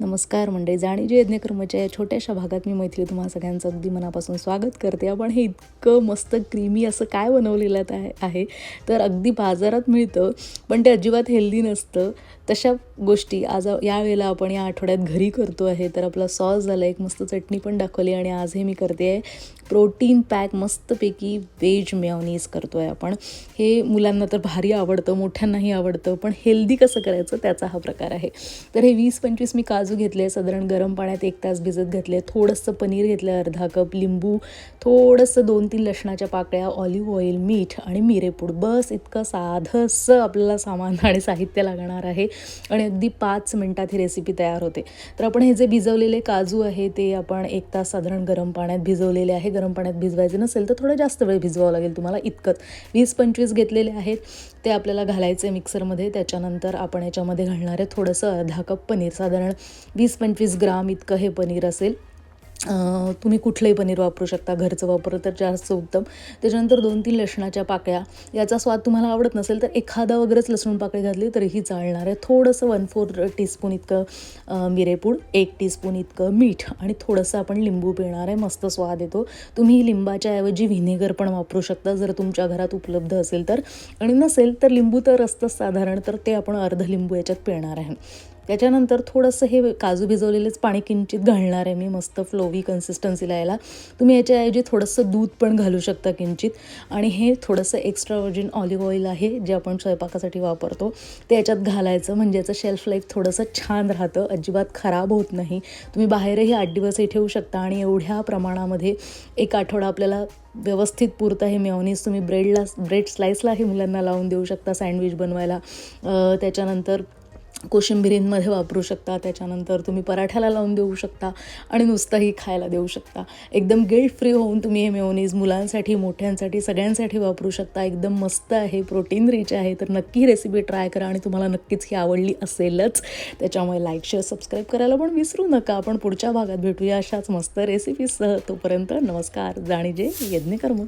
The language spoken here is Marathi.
नमस्कार मंडळी जाणीजे यज्ञकर्माच्या या छोट्याशा भागात मी मैथिली तुम्हाला सगळ्यांचं अगदी मनापासून स्वागत करते. आपण हे इतकं मस्त क्रीमी असं काय बनवलेलं आहे? तर अगदी बाजारात मिळतं पण ते अजिबात हेल्दी नसतं. तशा गोष्टी. आज यावेळेला आपण या आठवड्यात घरी करतो आहे तर आपला सॉस झाला एक मस्त चटणी पण दाखवली आणि आज हे मी करते आहे. प्रोटीन पॅक मस्तपैकी व्हेज मेयोनीज करतो आहे आपण. हे मुलांना तर भारी आवडतं मोठ्यांनाही आवडतं पण हेल्दी कसं करायचं त्याचा हा प्रकार आहे. तर हे वीस पंचवीस मी काजू घेतले साधारण गरम पाण्यात एक तास भिजत घातले थोडंसं पनीर घेतलं अर्धा कप लिंबू थोडंसं दोन तीन लसणाच्या पाकळ्या ऑलिव्ह ऑइल मीठ आणि मिरेपूड. बस इतकं साधंसं आपल्याला सामान आणि साहित्य लागणार आहे. आणि अगदी पाच मिनटात ही रेसिपी तयार होते. तर आपण हे जे भिजवलेले काजू आहे ते आपण एक तास साधारण गरम पाण्यात भिजवलेले आहे. गरम पाण्यात भिजवायचे नसेल तर थोडं जास्त वेळ भिजवावं लागेल तुम्हाला इतकंच. वीस पंचवीस घेतलेले आहेत. ते आपल्याला घालायचे मिक्सरमध्ये त्याच्यानंतर आपण याच्यामध्ये घालणार आहे थोडंसं अर्धा कप पनीर. साधारण वीस पंचवीस ग्राम इतकं हे पनीर असेल. तुम्ही कुठलंही पनीर वापरू शकता घरचं वापरलं तर जास्त उत्तम. त्याच्यानंतर दोन तीन लसणाच्या पाकळ्या. याचा स्वाद तुम्हाला आवडत नसेल तर एखादा वगैरेच लसूण पाकळी घातली तरीही चालणार आहे. थोडंसं वन फोर टीस्पून इतकं मिरेपूड एक टीस्पून इतकं मीठ आणि थोडंसं आपण लिंबू पिणार आहे. मस्त स्वाद येतो. तुम्ही लिंबाच्या ऐवजी व्हिनेगर पण वापरू शकता जर तुमच्या घरात उपलब्ध असेल तर. आणि नसेल तर लिंबू तर असतंच साधारण तर ते आपण अर्ध लिंबू याच्यात पिणार आहे. त्याच्यानंतर थोडंसं हे काजू भिजवलेलेच पाणी किंचित घालणार आहे मी मस्त फ्लोवी कन्सिस्टन्सीला यायला. तुम्ही याच्याऐवजी थोडंसं दूध पण घालू शकता किंचित. आणि हे थोडंसं एक्स्ट्रा वर्जिन ऑलिव्ह ऑइल आहे जे आपण स्वयंपाकासाठी वापरतो. ते याच्यात घालायचं म्हणजे याचं शेल्फ लाईफ थोडंसं छान राहतं. अजिबात खराब होत नाही. तुम्ही बाहेरही आठ दिवसही ठेवू शकता आणि एवढ्या प्रमाणामध्ये एक आठवडा आपल्याला व्यवस्थित पुरतं हे मेयोनीज तुम्ही ब्रेडला ब्रेड स्लाईसलाही मुलांना लावून देऊ शकता सँडविच बनवायला. त्याच्यानंतर कोशिंबिरींमध्ये वापरू शकता त्याच्यानंतर तुम्ही पराठ्याला लावून देऊ शकता आणि नुसतंही खायला देऊ शकता. एकदम गिल्ट फ्री होऊन तुम्ही हे मेओनीज मुलांसाठी मोठ्यांसाठी सगळ्यांसाठी वापरू शकता. एकदम मस्त आहे प्रोटीन रिच आहे. तर नक्की रेसिपी ट्राय करा आणि तुम्हाला नक्कीच ही आवडली असेलच. त्याच्यामुळे लाईक शेअर सबस्क्राईब करायला पण विसरू नका. आपण पुढच्या भागात भेटूया अशाच मस्त रेसिपीसह तोपर्यंत नमस्कार. जाणीजे यज्ञकर्म.